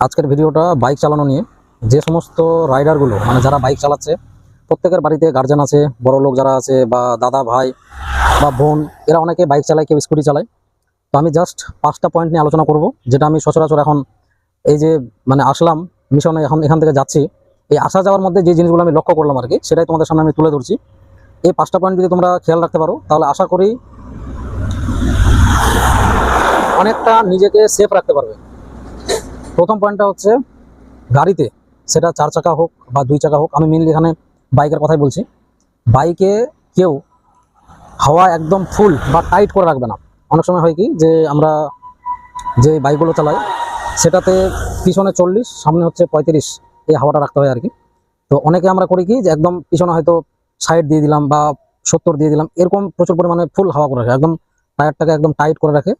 আজকের ভিডিওটা বাইক চালানো নিয়ে যে সমস্ত রাইডারগুলো মানে যারা বাইক চালাচ্ছে, প্রত্যেকের বাড়িতে গার্জেন আছে, বড় লোক যারা আছে বা দাদা ভাই বা বোন, এরা অনেকে বাইক চালায়, কেউ স্কুটি চালায়। তো আমি জাস্ট পাঁচটা পয়েন্ট নিয়ে আলোচনা করব, যেটা আমি সচরাচর এখন এই যে মানে আসলাম মিশনে এখন এখান থেকে যাচ্ছি, এই আসা যাওয়ার মধ্যে যে জিনিসগুলো আমি লক্ষ্য করলাম আর কি, সেটাই তোমাদের সামনে আমি তুলে ধরছি। এই পাঁচটা পয়েন্ট যদি তোমরা খেয়াল রাখতে পারো, তাহলে আশা করি অনেকটা নিজেকে সেফ রাখতে পারবে। প্রথম পয়েন্টটা হচ্ছে গাড়িতে, সেটা চার চাকা হোক বা দুই চাকা হোক, আমি মেনলি এখানে বাইকের কথাই বলছি। বাইকে কেউ হাওয়া একদম ফুল বা টাইট করে রাখবে না। অনেক সময় হয় কি যে আমরা যে বাইকগুলো চালাই, সেটাতে পিছনে চল্লিশ, সামনে হচ্ছে পঁয়ত্রিশ, এই হাওয়াটা রাখতে হয় আর কি। তো অনেকে আমরা করি কি যে একদম পিছনে হয়তো সাইড দিয়ে দিলাম বা সত্তর দিয়ে দিলাম, এরকম প্রচুর পরিমাণে ফুল হাওয়া করে রাখে, একদম টায়ারটাকে একদম টাইট করে রাখে।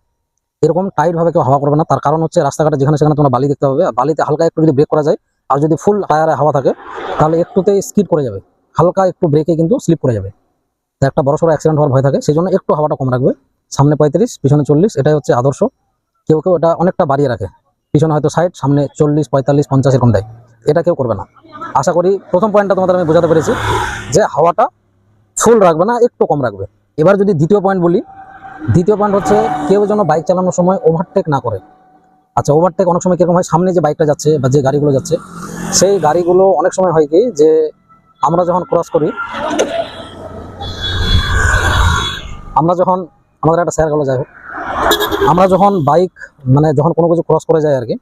এরকম টাইট ভাবে কেউ হাওয়া করবে না। তার কারণ হচ্ছে রাস্তাঘাটে যেখানে সেখানে তোমরা বালি দেখতে পাবে। বালিতে হালকা একটু যদি ব্রেক করা যায় আর যদি ফুল টায়ারে হাওয়া থাকে, তাহলে একটুতেই স্কিড করে যাবে। হালকা একটু ব্রেকে কিন্তু স্লিপ করে যাবে। তো একটা বড় সড়ো অ্যাক্সিডেন্ট হওয়ার ভয় থাকে সেই জন্য একটু হাওয়াটা কম রাখবে। সামনে পঁয়ত্রিশ, পিছনে চল্লিশ, এটাই হচ্ছে আদর্শ। কেউ কেউ এটা অনেকটা বাড়িয়ে রাখে। পিছনে হয়তো ষাট, সামনে চল্লিশ, পঁয়তাল্লিশ, পঞ্চাশ এরকম দেয়। এটা কেউ করবে না। আশা করি প্রথম পয়েন্টটা তোমাদের আমি বোঝাতে পেরেছি যে হাওয়াটা ফুল রাখবে না, একটু কম রাখবে। এবার যদি দ্বিতীয় পয়েন্ট বলি দ্বিতীয় পয়েন্ট হচ্ছে কেউ যেন বাইক চালানোর সময় ওভারটেক না করে। আচ্ছা ওভারটেক অনেক সময় কীরকম হয়? সামনে যে বাইকটা যাচ্ছে বা যে গাড়িগুলো যাচ্ছে, সেই গাড়িগুলো অনেক সময় হয় কি যে আমরা যখন ক্রস করি, আমরা যখন, আমাদের একটা স্যার গেলো, যাই হোক, আমরা যখন বাইক মানে যখন কোনো কিছু ক্রস করে যায় আর কি,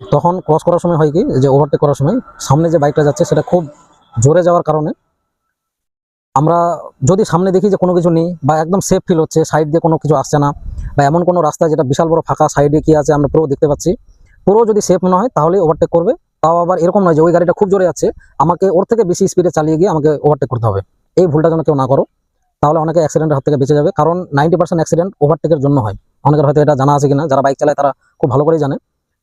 তখন ক্রস করার সময় হয় কি, যে ওভারটেক করার সময়, সামনে যে বাইকটা যাচ্ছে, সেটা খুব জোরে যাওয়ার কারণে আমরা যদি সামনে দেখি যে কোনো কিছু নেই বা একদম সেফ ফিল হচ্ছে সাইড দিয়ে কোনো কিছু আসছে না বা এমন কোনো রাস্তা যেটা বিশাল বড় ফাঁকা সাইডে কি আছে আমরা পুরো দেখতে পাচ্ছি। পুরো যদি সেফ মনে হয় তাহলে ওভারটেক করবে, তাও আবার এরকম নয় যে ওই গাড়িটা খুব জোরে যাচ্ছে আমাকে ওর থেকে বেশি স্পিডে চালিয়ে গিয়ে আমাকে ওভারটেক করতে হবে। এই ভুলটা যেন কেউ না করো, তাহলে অনেকে অ্যাক্সিডেন্টের হাত থেকে বেঁচে যাবে, কারণ নাইনটি পার্সেন্ট অ্যাক্সিডেন্ট ওভারটেকের জন্য হয়। অনেকের হয়তো এটা জানা আছে কিনা, যারা বাইক চালায় তারা খুব ভালো করেই জানে।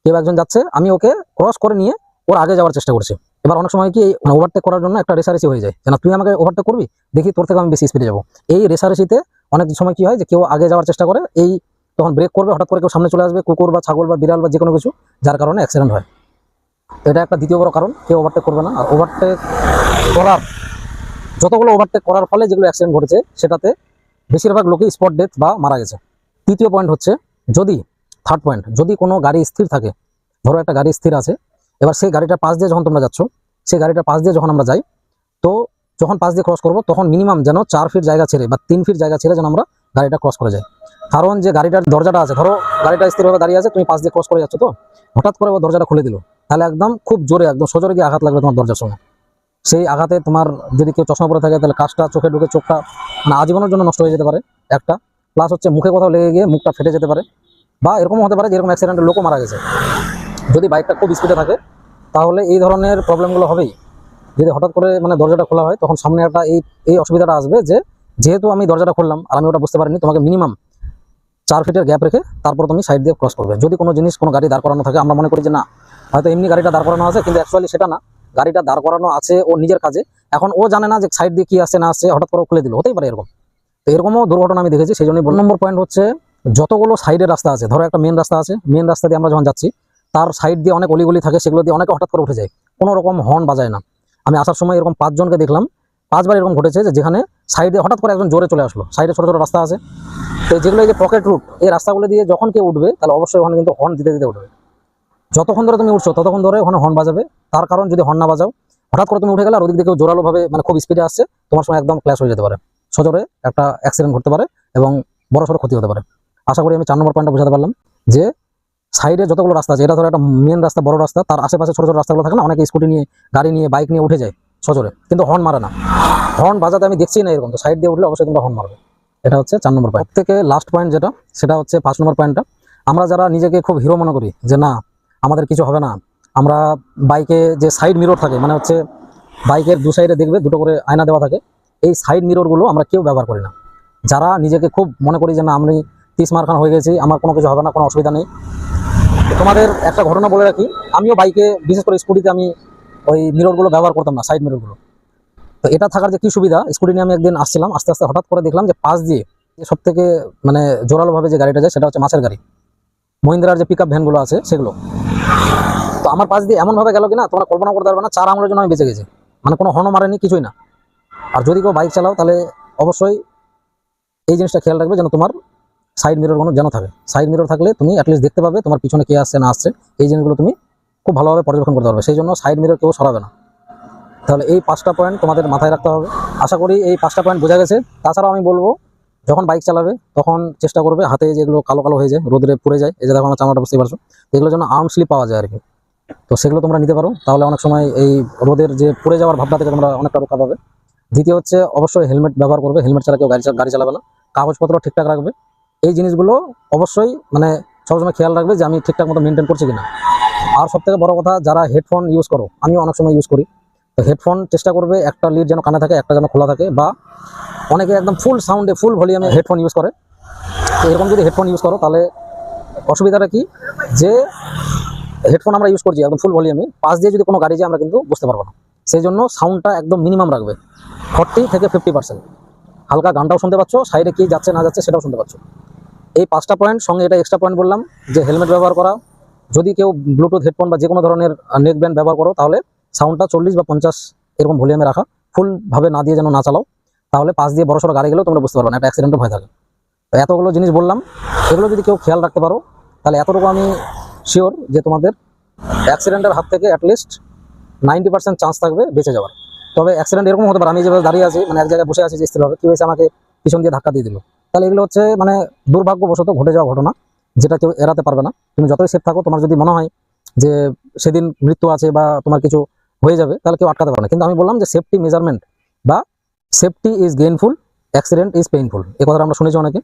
কেউ একজন যাচ্ছে, আমি ওকে ক্রস করে নিয়ে ওর আগে যাওয়ার চেষ্টা করছি। এবার অনেক সময় কি মানে ওভারটেক করার জন্য একটা রেসারেসি হয়ে যায়। না, তুই আমাকে ওভারটেক করবি? দেখি তোর থেকে আমি বেশি স্পিডে যাব। এই রেসারেসিতে অনেক সময় কি হয় যে কেউ আগে যাওয়ার চেষ্টা করে, এই তখন ব্রেক করবে, হঠাৎ করে কেউ সামনে চলে আসবে, কুকুর বা ছাগল বা বিড়াল বা যে কোনো কিছু, যার কারণে অ্যাক্সিডেন্ট হয়। তো এটা একটা দ্বিতীয় বড় কারণ, কেউ ওভারটেক করবে না। আর ওভারটেক করার, যতগুলো ওভারটেক করার ফলে যেগুলো অ্যাক্সিডেন্ট ঘটেছে, সেটাতে বেশিরভাগ লোকই স্পট ডেথ বা মারা গেছে। তৃতীয় পয়েন্ট হচ্ছে, যদি থার্ড পয়েন্ট যদি কোনো গাড়ি স্থির থাকে, ধরো একটা গাড়ি স্থির আছে এবার সেই গাড়িটার পাশ দিয়ে যখন তোমরা যাচ্ছ, সেই গাড়িটা পাশ দিয়ে যখন আমরা যাই, তো যখন পাশ দিয়ে ক্রস করব, তখন মিনিমাম যেন চার ফিট জায়গা ছেড়ে বা তিন ফিট জায়গা ছেড়ে যেন আমরা গাড়িটা ক্রস করে যাই। কারণ যে গাড়িটার দরজাটা আছে, ধরো গাড়িটা স্থিরভাবে দাঁড়িয়ে আছে, তুমি পাশ দিয়ে ক্রস করে যাচ্ছ তো? হঠাৎ করে ও দরজাটা খুলে দিল। তাহলে একদম খুব জোরে, একদম সজোরে গিয়ে আঘাত লাগবে তোমার দরজার সঙ্গে। সেই আঘাতে তোমার যদি কেউ চশমা পরে থাকে, তাহলে কাজটা চোখে ঢুকে চোখটা মানে আজীবনের জন্য নষ্ট হয়ে যেতে পারে একটা। প্লাস হচ্ছে মুখে কোথাও লেগে গিয়ে মুখটা ফেটে যেতে পারে। বা এরকম হতে পারে যেরকম অ্যাক্সিডেন্টের লোকও মারা গেছে। যদি বাইকটা খুব স্পিডে থাকে, তাহলে এই ধরনের প্রবলেমগুলো হবেই। যদি হঠাৎ করে মানে দরজাটা খোলা হয়, তখন সামনে একটা এই এই অসুবিধাটা আসবে যে, যেহেতু আমি দরজাটা খুললাম আর আমি ওটা বুঝতে পারিনি, তোমাকে মিনিমাম চার ফিটের গ্যাপ রেখে তারপর তুমি সাইড দিয়ে ক্রস করবে। যদি কোনো জিনিস, কোনো গাড়ি দাঁড় করানো থাকে, আমরা মনে করি যে না, হয়তো এমনি গাড়িটা দাঁড় করানো আছে, কিন্তু অ্যাকচুয়ালি সেটা না। গাড়িটা দাঁড় করানো আছে ও নিজের কাজে। এখন ও জানে না যে সাইড দিয়ে কি আসছে, না আসছে, হঠাৎ করে খুলে দিল, হতেই পারে এরকম। তো এরকমও দুর্ঘটনা আমি দেখেছি, সেই জন্য নম্বর পয়েন্ট হচ্ছে, যতগুলো সাইডের রাস্তা আছে, ধরো একটা মেন রাস্তা আছে মেন রাস্তা দিয়ে আমরা যখন যাচ্ছি তার সাইড দিয়ে অনেক অলিগলি থাকে, সেগুলো দিয়ে অনেকে হঠাৎ করে উঠে যায়। কোনো রকম হর্ন বাজায় না। আমি আসার সময় এরকম পাঁচজনকে দেখলাম, পাঁচবার এরকম ঘটেছে যে যেখানে সাইডে হঠাৎ করে একজন জোরে চলে আসলো। সাইডে ছোটো ছোটো রাস্তা আছে। তো যেগুলো এই যে পকেট রুট এই রাস্তাগুলো দিয়ে যখন কেউ উঠবে, তাহলে অবশ্যই ওখানে কিন্তু হর্ন দিতে দিতে উঠবে। যতক্ষণ ধরে তুমি উঠছো, ততক্ষণ ধরে ওখানে হর্ন বাজাবে। তার কারণ যদি হর্ন না বাজাও, হঠাৎ করে তুমি উঠে গেলে আর ওদিক দিকে জোরালোভাবে মানে খুব স্পিডে আসছে, তোমার সঙ্গে একদম ক্ল্যাশ হয়ে যেতে পারে। সজোরে একটা অ্যাক্সিডেন্ট ঘটতে পারে এবং বড় সড়ো ক্ষতি হতে পারে। আশা করি আমি চার নম্বর পয়েন্টটা বোঝাতে পারলাম যে সাইডে যতগুলো রাস্তা আছে, এটা ধরো একটা মেন রাস্তা, বড় রাস্তা, তার আশেপাশে ছোটো ছোটো রাস্তাগুলো থাকে না, অনেকে স্কুটি নিয়ে গাড়ি নিয়ে বাইক নিয়ে উঠে যায় সজোরে, কিন্তু হর্ন মারে না। হর্ন বাজাতে আমি দেখছি না এরকম, তো সাইড দিয়ে উঠলে অবশ্যই তোমরা হর্ন মারবে। এটা হচ্ছে চার নম্বর পয়েন্ট থেকে লাস্ট পয়েন্ট যেটা, সেটা হচ্ছে পাঁচ নম্বর পয়েন্টটা আমরা যারা নিজেকে খুব হিরো মনে করি, যে না, আমাদের কিছু হবে না, আমরা বাইকে যে সাইড মিরর থাকে মানে হচ্ছে বাইকের দু সাইডে দেখবে, দুটো করে আয়না দেওয়া থাকে, এই সাইড মিররগুলো আমরা কেউ ব্যবহার করি না। যারা নিজেকে খুব মনে করি যে না, আমি তিস মারখান হয়ে গেছি, আমার কোনো কিছু হবে না, কোনো অসুবিধা নেই। তোমাদের একটা ঘটনা বলে রাখি, আমিও বাইকে, বিশেষ করে স্কুটিতে আমি ওই মিররগুলো ব্যবহার করতাম না সাইড মিররগুলো তো এটা থাকার যে কি সুবিধা, স্কুটি নিয়ে আমি একদিন আসছিলাম, আস্তে আস্তে হঠাৎ করে দেখলাম যে পাশ দিয়ে সব থেকে মানে জোরালোভাবে যে গাড়িটা যায়, সেটা হচ্ছে মাছের গাড়ি। মহিন্দ্রার যে পিক আপ ভ্যানগুলো আছে, সেগুলো। তো আমার পাশ দিয়ে এমনভাবে গেল কিনা তোমরা কল্পনা করতে পারবে না, চার আঙুলের জন্য আমি বেঁচে গেছি। মানে কোনো হর্ন মারেনি, কিছুই না। আর যদি কেউ বাইক চালাও, তাহলে অবশ্যই এই জিনিসটা খেয়াল রাখবে যেন তোমার সাইড মিরর কোনো যেন থাকে। সাইড মিরর থাকলে তুমি অ্যাটলিস্ট দেখতে পাবে তোমার পিছনে কে আসছে না আসছে। এই জিনিসগুলো তুমি খুব ভালোভাবে পর্যবেক্ষণ করতে পারবে। সেই জন্য সাইড মিরর কেউ সরাবে না। তাহলে এই পাঁচটা পয়েন্ট তোমাদের মাথায় রাখতে হবে। আশা করি এই পাঁচটা পয়েন্ট বোঝা গেছে। তাছাড়াও আমি বলব, যখন বাইক চালাবে, তখন চেষ্টা করবে হাতে যেগুলো কালো কালো হয়ে যায় রোদে পুড়ে যায়, এই যে দেখো আমার চামড়াটা বুঝতে পারছ? এগুলোর জন্য আর্ম স্লিপ পাওয়া যায় আর কি তো সেগুলো তোমরা নিতে পারো। তাহলে অনেক সময় এই রোদের যে পুড়ে যাওয়ার ভাবটা থেকে তোমরা অনেকটা রক্ষা পাবে। দ্বিতীয় হচ্ছে, অবশ্যই হেলমেট ব্যবহার করবে। হেলমেট ছাড়া কেউ গাড়ি গাড়ি চালাবে না। কাগজপত্র ঠিকঠাক রাখবে। এই জিনিসগুলো অবশ্যই মানে সবসময় খেয়াল রাখবে যে আমি ঠিকঠাক মতো মেনটেন করছি কিনা। আর সব থেকে বড় কথা, যারা হেডফোন ইউজ করো আমিও অনেক সময় ইউজ করি। হেডফোন চেষ্টা করবে একটা লিড যেন কানে থাকে, একটা যেন খোলা থাকে, বা অনেকে একদম ফুল সাউন্ডে ফুল ভলিউমে হেডফোন ইউজ করে। তো এরকম যদি হেডফোন ইউজ করো, তাহলে অসুবিধাটা কি? যে হেডফোন আমরা ইউজ করছি একদম ফুল ভলিউমে পাশ দিয়ে যদি কোনো গাড়ি যায়, আমরা কিন্তু বুঝতে পারব না। সেই জন্য সাউন্ডটা একদম মিনিমাম রাখবে। ফর্টি থেকে ফিফটি পার্সেন্ট হালকা গানটাও শুনতে পাচ্ছ সাইডে কি যাচ্ছে না যাচ্ছে সেটাও শুনতে পাচ্ছ। এই পাঁচটা পয়েন্ট সঙ্গে এটা এক্সট্রা পয়েন্ট বললাম, যে হেলমেট ব্যবহার করা। যদি কেউ ব্লুটুথ হেডফোন বা যে কোনো ধরনের নেক ব্যান্ড ব্যবহার করো, তাহলে সাউন্ডটা চল্লিশ বা পঞ্চাশ এরকম ভলিউমে রাখা। ফুলভাবে না দিয়ে যেন না চালাও। তাহলে পাশ দিয়ে বড় সড়ো গাড়ি গেলেও তোমরা বুঝতে পারবে না, একটা অ্যাক্সিডেন্টও ভয় থাকে। তো এতগুলো জিনিস বললাম। এগুলো যদি কেউ খেয়াল রাখতে পারো, তাহলে এতটুকু আমি শিওর যে তোমাদের অ্যাক্সিডেন্টের হাত থেকে অ্যাটলিস্ট নাইনটি পার্সেন্ট চান্স থাকবে বেঁচে যাওয়ার। তবে অ্যাক্সিডেন্ট এরকম হতে পারে, আমি যেভাবে দাঁড়িয়ে আছি মানে এক জায়গায় বসে আছি যে স্থিরভাবে, কেউ এসে আমাকে পিছন দিয়ে ধাক্কা দিয়ে দিল। তাহলে এগুলো হচ্ছে মানে দুর্ভাগ্যবশত ঘটে যাওয়া ঘটনা, যেটা কেউ এড়াতে পারবে না। তুমি যতই সেফ থাকো, তোমার যদি মনে হয় যে সেদিন মৃত্যু আছে বা তোমার কিছু হয়ে যাবে, তাহলে কেউ আটকাতে পারবে না। কিন্তু আমি বললাম যে সেফটি মেজারমেন্ট বা safety is gainful accident is painful এই কথাটা আমরা শুনেছি অনেকে।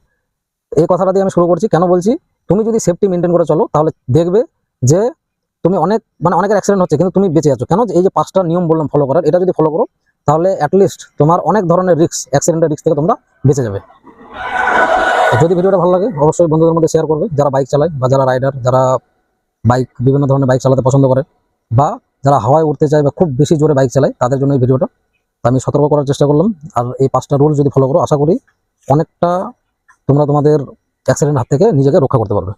এই কথাটা দিয়ে আমি শুরু করছি। কেন বলছি? তুমি যদি সেফটি মেনটেন করে চলো, তাহলে দেখবে যে তুমি অনেক মানে অনেকের অ্যাক্সিডেন্ট হচ্ছে, কিন্তু তুমি বেঁচে আছো। কেন? এই যে পাঁচটা নিয়ম বললাম ফলো করার, এটা যদি ফলো করো, তাহলে অ্যাটলিস্ট তোমার অনেক ধরনের রিস্ক অ্যাক্সিডেন্টের রিস্ক থেকে তোমরা বেঁচে যাবে। যদি ভিডিওটা ভালো লাগে, অবশ্যই বন্ধুদের মধ্যে শেয়ার করবে। যারা বাইক চালায় বা যারা রাইডার যারা বাইক বিভিন্ন ধরনের বাইক চালাতে পছন্দ করে বা যারা হাওয়ায় উঠতে চায় বা খুব বেশি জোরে বাইক চালায়, তাদের জন্য এই ভিডিওটা। আমি সতর্ক করার চেষ্টা করলাম। আর এই পাঁচটা রুল যদি ফলো করো, আশা করি অনেকটা তোমরা তোমাদের অ্যাক্সিডেন্ট হাত থেকে নিজেকে রক্ষা করতে পারবে।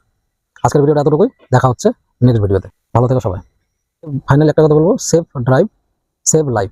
আজকের ভিডিওটা এতটুকুই। দেখা হচ্ছে নেক্সট ভিডিওতে ভালো থেকো সবাই। ফাইনাল একটা কথা বলব সেফ ড্রাইভ সেভ লাইফ